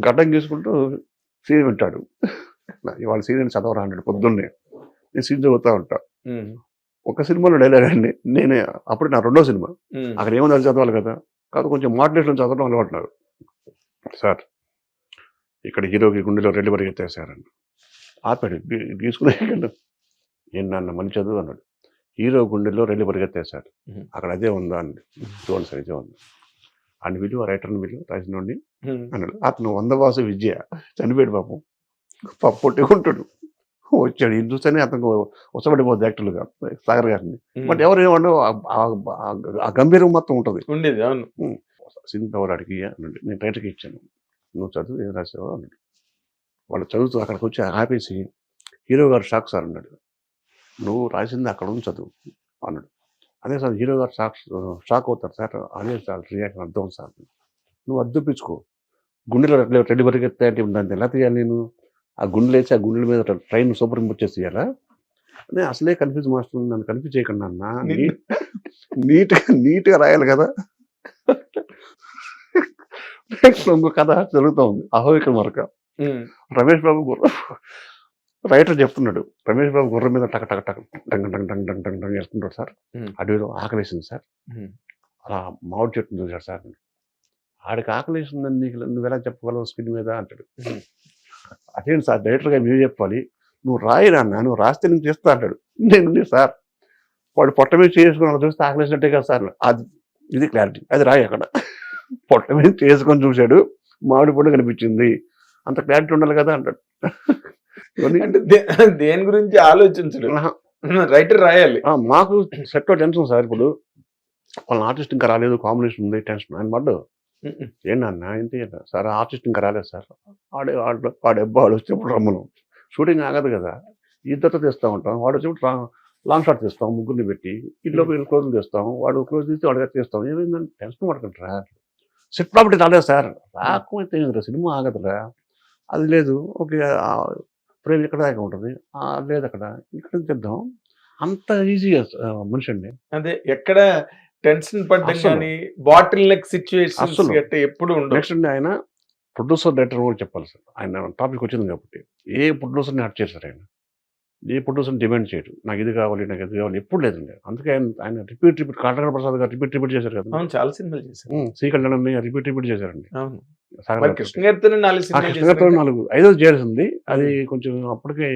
గడ్డం గీసుకుంటూ సీన్ వింటాడు. ఇవాళ సీన్ చదవరా అన్నాడు పొద్దున్నే. నేను సీన్ చదువుతా ఉంటా. ఒక సినిమాలో డైలాగ్ అండి. నేనే అప్పుడు నా రెండో సినిమా. అక్కడ ఏముంది అది చదవాలి కదా? కాదు కొంచెం మోటివేషన్ చదవడం అలవాటున్నారు. సార్ ఇక్కడ హీరోకి గుండెలో రెడ్డి పరిగెత్తేసారని ఆపాడు. గీ- గీసుకునే ఏం నాన్న మంచి చదువు అన్నాడు. హీరో గుండెలో రెడ్డి పరిగెత్తేసారు Mhm. అక్కడ అదే ఉందా అండి చూడండి సార్ ఇదే ఉంది? అని విలువ రైటర్ని విలువ రాసిన వాడిని ఉమ్, అన్నాడు. అతను వంద వాసు విద్య చనిపోయాడు పాపం. పాపం పొట్టుకుంటాడు. వచ్చాడు. ఇది చూస్తేనే అతను ఉసబడిపోద్ది యాక్టర్లుగా సాగర్ గారిని. బట్ ఎవరు ఏమన్నా ఆ గంభీరం మొత్తం ఉంటుంది. ఉండేది అవును. సింగ్ ఎవరు అడిగి అన్నాడు. నేను రైటర్కి ఇచ్చాను. నువ్వు చదువు ఏం రాసావు? అన్నాడు. వాళ్ళు చదువుతూ అక్కడికి వచ్చి ఆపేసి హీరో గారు షాక్ సార్ అన్నాడు. నువ్వు రాసింది అక్కడ ఉంది చదువు అన్నాడు. అదే సార్ హీరో గారు షాక్ షాక్ అవుతారు. సార్ అదే సార్ రియాక్షన్ అర్థం సార్. నువ్వు అద్దెపించుకో గుండెలో రెడ్డి పరిగెత్తే అంటే దాన్ని ఎలా తీయాలి నేను? ఆ గుండెలు వేసి ఆ గుండెల మీద ట్రైన్ సూపర్ ఇంపోజ్ తీయాలా? నేను అసలే కన్ఫ్యూజ్ మాస్టర్ నన్ను కన్ఫ్యూజ్ చేయకుండా అన్న. నీట్గా నీట్గా రాయాలి కదా. ఇంకో కథ జరుగుతూ ఉంది అహోయిక మరక ఉమ్, రమేష్ బాబు రైటర్ చెప్తున్నాడు రమేష్ బాబు గుర్రం మీద టక టక టక టంగ్ టంగ్ టంగ్ టంగ్ టంగ్ టంగ్ వేసుకుంటాడు సార్. అడవిలో ఆకలేసింది సార్. అలా మామిడి చెట్టును చూశాడు సార్. ఆడికి ఆకలేసిందని నీకు నువ్వు ఎలా చెప్పగలవు స్క్రీన్ మీద? అంటాడు. అదేంటి సార్ డైరెక్టర్గా మీరు చెప్పాలి. నువ్వు రాయి నాన్న నువ్వు రాస్తే నేను చేస్తా అంటాడు. నేను "లేదు సార్. వాడు పొట్ట మీద చేసుకుని అలా చూస్తే ఆకలేసినట్టే కదా సార్. అది ఇది క్లారిటీ. అది రాయి అక్కడ. పొట్ట మీద చేసుకొని చూశాడు. మామిడి పండు కనిపించింది. అంత క్లారిటీ ఉండాలి కదా అంటాడు. అంటే దేని గురించి ఆలోచించడు. రైటర్ రాయాలి. మాకు సెట్ టెన్షన్ సార్ ఇప్పుడు. వాళ్ళ ఆర్టిస్ట్ ఇంకా రాలేదు కాంబినేషన్ ఉంది టెన్షన్ ఆయన పడ్డు ఉమ్, ఏంటన్నా ఏంటి? సార్ ఆర్టిస్ట్ ఇంకా రాలేదు సార్. ఆడే ఆడు వాడు ఎబ్బా వాడు వచ్చేప్పుడు రమ్మను. షూటింగ్ ఆగదు కదా. ఇద్దరితో తెస్తూ ఉంటాం. వాడు వచ్చేప్పుడు లాంగ్ షాట్ తీస్తాం ముగ్గురిని పెట్టి. ఇంట్లో వీళ్ళు క్లోజ్ తీస్తాం. వాడు క్లోజ్ తీసి వాడిగా తీస్తాం ఏమైందని టెన్షన్ పడకంటారా సెట్ ప్రాపర్టీ రాలేదు సార్. రాకపోతే సినిమా ఆగదురా. అది లేదు. ఓకే ఫ్రేమ్ ఇక్కడ దాకా ఉంటుంది? ఆ, లేదు అక్కడ. ఇక్కడ తెద్దాం అంత ఈజీగా మనిషి అండి అదే ఎక్కడ టెన్షన్ పడ్డం. కానీ బాటిల్ నెక్. గట్ట ఎప్పుడు నెక్స్ట్ అండి ఆయన ప్రొడ్యూసర్ డైరెక్టర్ కూడా చెప్పాలి సార్. ఆయన టాపిక్ వచ్చింది కాబట్టి. ఏ ప్రొడ్యూసర్ని హట్ చేశారు ఆయన? ఏ ప్రొడ్యూసర్ని డిమాండ్ చేయడు. నాకు ఇది కావాలి నాకు ఇది కావాలి ఎప్పుడు లేదండి అందుకే ఆయన ఆయన రిపీట్ రిపీట్ కాటగడ ప్రసాద్ గారు రిపీట్ రిపీట్ చేశారు కదా. చాలా సినిమాలు చేశారు. సి కళ్యాణ్ రిపీట్ రిపీట్ చేశారండి. నాలుగు ఐదో చేయాల్సింది అది కొంచెం అప్పటికే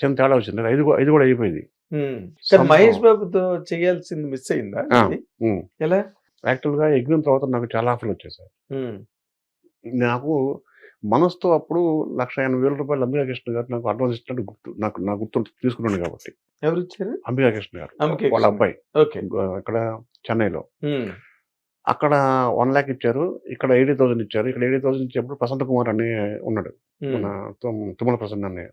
చిన్న తేడా వచ్చింది. ఐదు ఐదు కూడా అయిపోయింది. మహేష్ బాబుతో చేయాల్సింది మిస్ అయిందా. ఎలా? యాక్చువల్గా ఎగ్జామ్ తర్వాత నాకు చాలా ఆఫర్లు వచ్చేసాయి ఉమ్, నాకు మనసుతో అప్పుడు లక్ష ఎనభై వేల రూపాయలు అంబికా కృష్ణ గారు నాకు అడ్వాన్స్ ఇచ్చినట్టు గుర్తు నాకు నా గుర్తు తీసుకున్నాను కాబట్టి. ఎవరు ఇచ్చారు అంబికా కృష్ణ గారు వాళ్ళ. అబ్బాయి. ఇక్కడ చెన్నైలో. అక్కడ వన్ ల్యాక్ ఇచ్చారు ఇక్కడ ఎయిటీ థౌసండ్ ఇచ్చారు ఇక్కడ ఎయిటీ థౌసండ్ ఇచ్చేప్పుడు ప్రశాంత్ కుమార్ అని ఉన్నాడు. మన తుమ్మల ప్రసన్న అనే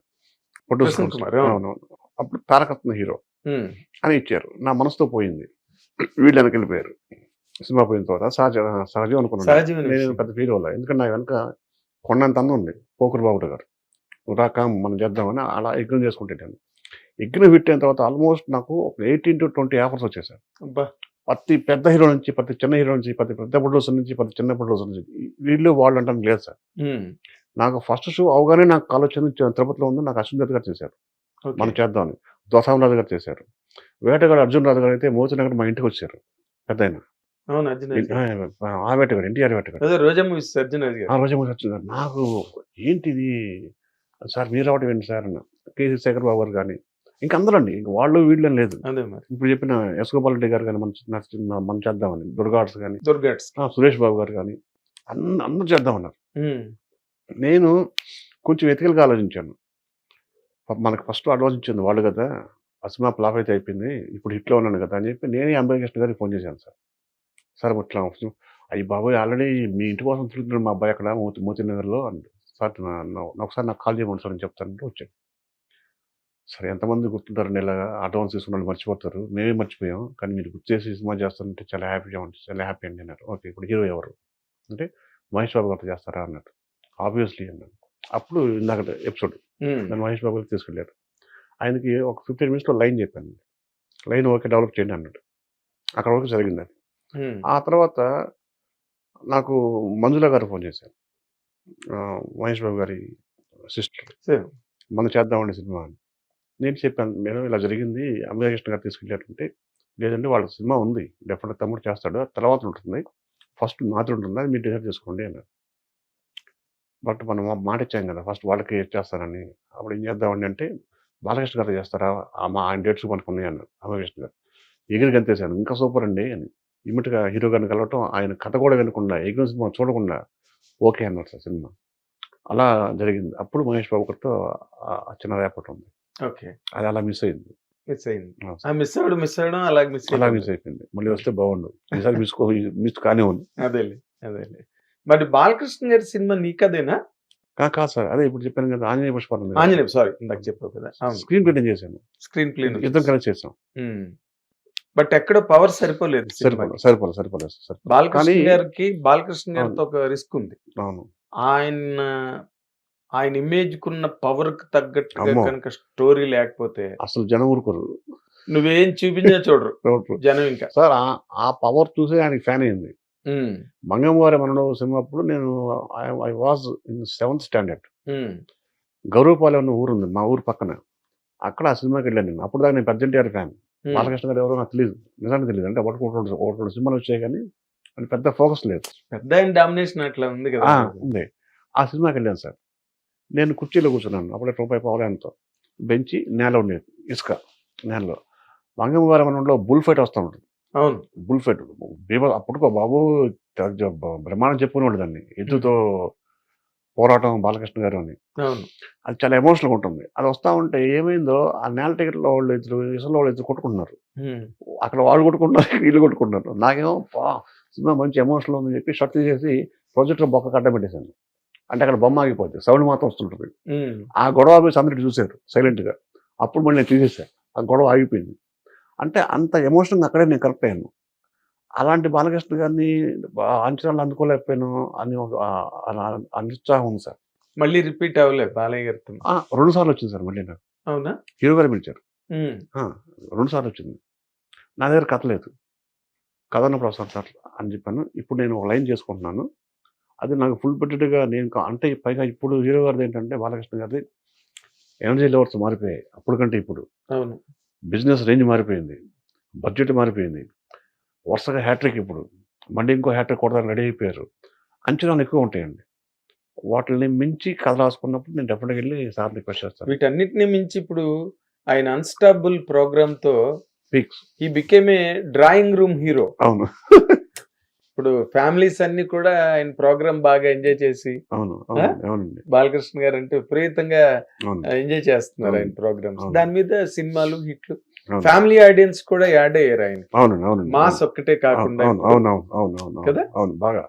అవును. అప్పుడు తారకత్న హీరో. అని ఇచ్చారు. నా మనసుతో పోయింది. వీళ్ళు వెనక వెళ్ళిపోయారు సినిమా పోయిన తర్వాత సహజ సహజం అనుకున్నాను నేను. పెద్ద ఫీల్ అవ్వాలి ఎందుకంటే నా వెనక కొండంత అందం ఉంది పోకురు బాబు గారు. రాక మనం చేద్దామని అలా యజ్ఞం చేసుకుంటాను యజ్ఞం అయిన తర్వాత ఆల్మోస్ట్ నాకు ఎయిటీన్ టు ట్వంటీ ఆఫర్స్ వచ్చేసాయి. అబ్బా! ప్రతి పెద్ద హీరో నుంచి ప్రతి చిన్న హీరో నుంచి ప్రతి పెద్ద ప్రొడ్యూసర్ నుంచి ప్రతి చిన్న ప్రొడ్యూసర్ నుంచి వీళ్ళు వాళ్ళు అంటాను లేదు సార్. నాకు ఫస్ట్ షో అవగానే నాకు కాల్ వచ్చింది తిరుపతిలో ఉంది నాకు అశ్విన్ గారు చేశారు. మనం చేద్దామని. దోసామరాజు గారు చేశారు. వేటగాడు అర్జున్ రాజు గారు అయితే మోతి నగర్ మా ఇంటికి వచ్చారు. పెద్ద ఆ వేటగాడు ఎన్టీఆర్ వేటగాడు రోజా మూవీస్ ఆ రోజు సార్ నాకు ఏంటిది? సార్ మీరు రావటం ఏంటి సార్ అన్న? కేసీ శేఖర్ బాబు గారు కానీ ఇంకా అందరూ అండి ఇంక వాళ్ళు వీళ్ళు అని లేదు ఇప్పుడు చెప్పిన ఎస్ గోపాల్ రెడ్డి గారు కానీ మన మనం చేద్దామని దుర్గాడ్స్ కానీ దుర్గాట్స్ సురేష్ బాబు గారు కానీ అన్న అందరూ చేద్దామన్నారు. నేను కొంచెం ఎతికలుగా ఆలోచించాను. మనకు ఫస్ట్ అడ్వాన్స్ ఇచ్చింది వాళ్ళు కదా ఆ సినిమా ఫ్లాప్ అయితే అయిపోయింది ఇప్పుడు హిట్లో ఉన్నాను కదా అని చెప్పి నేనే అంబేద్ కృష్ణ గారికి ఫోన్ చేశాను సార్. సార్ ఇట్లా అయ్యి బాబాయ్! ఆల్రెడీ మీ ఇంటి కోసం తిరుగుతున్నాడు మా అబ్బాయి అక్కడ మోతి నగర్లో అన్నాడు సార్ ఒకసారి నాకు కాల్ చేయమని సార్ అని చెప్తానంటే వచ్చాడు. సరే ఎంతమంది గుర్తుంటారు ఇలాగా అడ్వాన్స్ తీసుకున్న మర్చిపోతారు. మేమే మర్చిపోయాం కానీ మీరు గుర్తు చేసి సినిమా చేస్తానంటే చాలా హ్యాపీగా ఉంటుంది చాలా హ్యాపీ అండి అన్నారు. ఓకే ఇప్పుడు హీరో ఎవరు? అంటే మహేష్ బాబు గారితో చేస్తారా అన్నారు ఆబ్వియస్లీ అన్నాను అప్పుడు ఇందాక ఎపిసోడ్. నన్ను మహేష్ బాబు గారికి తీసుకెళ్ళారు ఆయనకి ఒక ఫిఫ్టీన్ మినిట్స్లో లైన్ చెప్పాను. లైన్ ఓకే డెవలప్ చేయండి అన్నాడు. అక్కడ వరకు జరిగింది అది. ఆ తర్వాత నాకు మంజుల గారు ఫోన్ చేశారు. మహేష్ బాబు గారి సిస్టర్. మనం చేద్దామండి సినిమా అని. నేను చెప్పాను మేడం ఇలా జరిగింది అమృతకృష్ణ గారు తీసుకెళ్ళారంటే లేదంటే వాళ్ళ సినిమా ఉంది డెఫినెట్ తమ్ముడు చేస్తాడు ఆ తర్వాత ఉంటుంది ఫస్ట్ నాతో ఉంటుంది అది మీరు డిసైడ్ చేసుకోండి అన్నారు. బట్ మనం మాట ఇచ్చాం కదా ఫస్ట్ వాళ్ళకి చేస్తారని. అప్పుడు ఏం చేద్దామండి అంటే బాలకృష్ణ గారు చేస్తారా? మా ఆయన డేట్స్ మనకు ఉన్నాయి అన్నారు అమృతకృష్ణ గారు. ఎగిరి గంతేశాను ఇంకా సూపర్ అండి అని. ఇమ్మీడియట్గా హీరో గారిని కలవటం ఆయన కథ కూడా వినకుండా సినిమా చూడకుండా ఓకే అన్నారు సార్ సినిమా. అలా జరిగింది. అప్పుడు మహేష్ బాబు గారితో చిన్న రేపటి ఉంది. ఓకే. అది అలా మిస్ అయింది. మిస్ అయింది. మిస్ అవ్వడం మిస్ అవ్వడం అలాగే మిస్ అలా మిస్ అయిపోయింది. మళ్ళీ వస్తే బాగుండు. ఈసారి మిస్ మిస్ కానే ఉంది. అదేలే అదేలే. మరి బాలకృష్ణ గారి సినిమా నీకదేనా కా- కాదు సార్. అదే ఇప్పుడు చెప్పాను కదా ఆంజనేయ పుష్పాలు ఆంజనేయ సారీ ఇందాక చెప్పావు కదా. స్క్రీన్ ప్రింటింగ్ చేశాను. స్క్రీన్ ప్లే ఇద్దరం కలిసి చేసాం బట్ ఎక్కడ పవర్ సరిపోలేదు సరిపోలేదు. సరిపోలేదు బాలకృష్ణ గారికి బాలకృష్ణ గారితో ఒక రిస్క్ ఉంది. అవును. ఆయన ఆయన ఇమేజ్ కున్న పవర్కి తగ్గట్టుగా అమ్మో. కనుక స్టోరీ లేకపోతే అసలు జనం ఊరుకోరు. నువ్వేం చూపించినా చూడరు. జనం ఇంకా. సార్ ఆ- పవర్ చూసి ఆయనకి ఫ్యాన్ అయింది. ఉమ్, మంగమ్మవారి మనలో సినిమా అప్పుడు నేను I was in seventh standard Gauravapalem అన్న ఊరు ఉంది మా ఊరు పక్కన. అక్కడ ఆ సినిమాకి వెళ్ళాను నేను. అప్పుడు దాకా నేను పెద్ద ఎన్టీఆర్ ఫ్యాన్. బాలకృష్ణ గారు ఎవరో నాకు తెలియదు నిజానికి తెలియదు అంటే ఒకటి ఒకటి ఒకటి సినిమాలు వచ్చాయి కానీ అది పెద్ద ఫోకస్ లేదు. పెద్ద డామినేషన్ అట్లా ఉంది కదా ఆ, ఉంది. ఆ సినిమాకి వెళ్ళాను సార్. నేను కుర్చీలో కూర్చున్నాను. అప్పుడే రూపాయి పవలేంతో బెంచి నేల ఉండేది ఇసుక నేలలో. మంగళవారం మనంలో బుల్ ఫైట్ వస్తూ ఉంటుంది. అవును. Bull fight. బీభ అప్పుడు బాబు బ్రహ్మాండం చెప్పుకునేవాడు దాన్ని. ఎద్దుతో పోరాటం బాలకృష్ణ గారు అని. అది చాలా ఎమోషనల్గా ఉంటుంది. అది వస్తూ ఉంటే ఏమైందో ఆ నేల టికెట్లో వాళ్ళు ఇద్దరు ఇసులో వాళ్ళు ఇద్దరు కొట్టుకుంటున్నారు. అక్కడ వాళ్ళు కొట్టుకుంటున్నారు వీళ్ళు కొట్టుకుంటున్నారు. నాకేమో సినిమా మంచి ఎమోషనల్ ఉందని చెప్పి షర్ట్ తీసేసి ప్రొజెక్టర్ బొక్క కట్ట పెట్టేశాను. అంటే అక్కడ బొమ్మ ఆగిపోద్ది సౌండ్ మాత్రం వస్తుంటుంది. ఆ గొడవ ఆపేసి అందరికి చూశారు సైలెంట్గా అప్పుడు మళ్ళీ నేను తీసేసాను ఆ గొడవ ఆగిపోయింది. అంటే అంత ఎమోషనల్ అక్కడే నేను కరెక్ట్ అయ్యాను. అలాంటి బాలకృష్ణ గారిని అంచనాలు అందుకోలేకపోయాను అని ఒక అనిత్సాహం ఉంది సార్. మళ్ళీ రిపీట్ అవ్వలేదు బాలయ్య గారితో? రెండు సార్లు వచ్చింది సార్ మళ్ళీ నాకు. అవునా? హీరో గారు పిలిచారు. రెండు సార్లు వచ్చింది. నా దగ్గర కథ లేదు. కథ సార్ అని చెప్పాను. ఇప్పుడు నేను ఒక లైన్ చేసుకుంటున్నాను. అది నాకు ఫుల్ బడ్జెట్గా నేను అంటే పైగా ఇప్పుడు హీరో గారిది ఏంటంటే బాలకృష్ణ గారిది ఎనర్జీ లెవెల్స్ మారిపోయాయి అప్పుడు కంటే ఇప్పుడు. అవును. బిజినెస్ రేంజ్ మారిపోయింది. బడ్జెట్ మారిపోయింది. వరుసగా హ్యాట్రిక్ ఇప్పుడు. మళ్ళీ ఇంకో హ్యాట్రిక్ కొడదాన్ని రెడీ అయిపోయారు. అంచనాలు ఎక్కువ ఉంటాయండి. వాటిని మించి కథ రాసుకున్నప్పుడు నేను డెఫినెట్గా వెళ్ళి సార్ రిక్వెస్ట్ చేస్తాను. వీటన్నిటిని మించి ఇప్పుడు ఆయన unstable ప్రోగ్రామ్తో pics he became a drawing room hero అవును. ఇప్పుడు ఫ్యామిలీస్ అన్ని కూడా ఆయన ప్రోగ్రామ్ బాగా ఎంజాయ్ చేసి అవును అవును అవునండి బాలకృష్ణ గారు అంటే విపరీతంగా ఎంజాయ్ చేస్తున్నారు ఆయన ప్రోగ్రామ్స్. దాని మీద సినిమాలు హిట్లు. ఫ్యామిలీ ఆడియన్స్ కూడా యాడ్ అయ్యారు ఆయన అవునండి అవునండి మాస్ ఒక్కటే అవును కాకుండా అవును అవును అవును అవును అవును కదా? అవును బాగా.